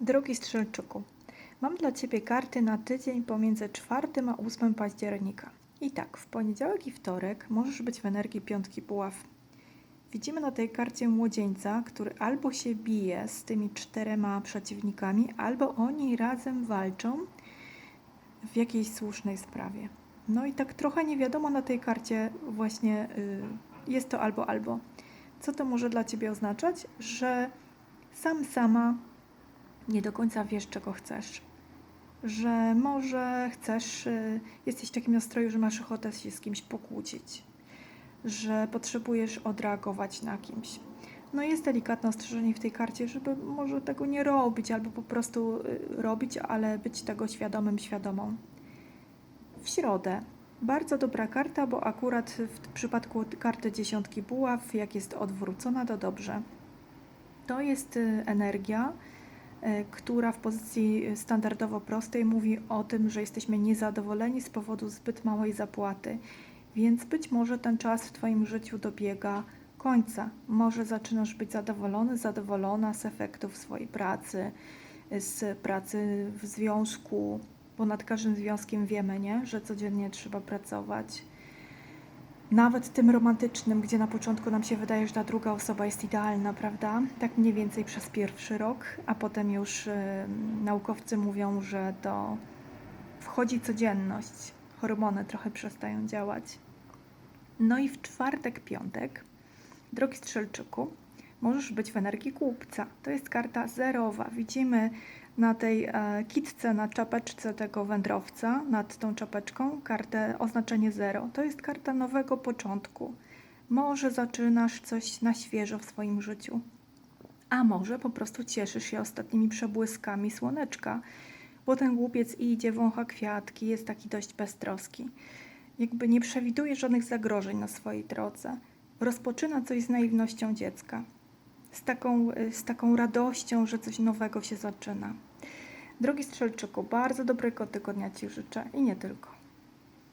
Drogi Strzelczyku, mam dla Ciebie karty na tydzień pomiędzy 4 a 8 października. I tak, w poniedziałek i wtorek możesz być w energii piątki buław. Widzimy na tej karcie młodzieńca, który albo się bije z tymi czterema przeciwnikami, albo oni razem walczą w jakiejś słusznej sprawie. No i tak trochę nie wiadomo na tej karcie właśnie y, jest to albo albo. Co to może dla Ciebie oznaczać? Że sam sama nie do końca wiesz, czego chcesz. Że może chcesz, y, jesteś w takim nastroju, że masz ochotę się z kimś pokłócić, że potrzebujesz odreagować na kimś. No jest delikatne ostrzeżenie w tej karcie, żeby może tego nie robić, albo po prostu y, robić, ale być tego świadomym, świadomą. W środę. Bardzo dobra karta, bo akurat w przypadku karty dziesiątki buław, jak jest odwrócona, to dobrze. To jest y, energia, która w pozycji standardowo prostej mówi o tym, że jesteśmy niezadowoleni z powodu zbyt małej zapłaty. Więc być może ten czas w Twoim życiu dobiega końca. Może zaczynasz być zadowolony, zadowolona z efektów swojej pracy, z pracy w związku, bo nad każdym związkiem wiemy, nie? że codziennie trzeba pracować. Nawet tym romantycznym, gdzie na początku nam się wydaje, że ta druga osoba jest idealna, prawda? Tak mniej więcej przez pierwszy rok, a potem już y, naukowcy mówią, że to wchodzi codzienność. Hormony trochę przestają działać. No i w czwartek, piątek, drogi strzelczyku, możesz być w energii głupca. To jest karta zerowa. Widzimy na tej e, kitce, na czapeczce tego wędrowca, nad tą czapeczką, kartę oznaczenie zero. To jest karta nowego początku. Może zaczynasz coś na świeżo w swoim życiu, a może po prostu cieszysz się ostatnimi przebłyskami słoneczka, bo ten głupiec idzie, wącha kwiatki, jest taki dość beztroski. Jakby nie przewiduje żadnych zagrożeń na swojej drodze. Rozpoczyna coś z naiwnością dziecka z taką, y, z taką radością, że coś nowego się zaczyna. Drogi Strzelczyku, bardzo dobrego tygodnia Ci życzę i nie tylko.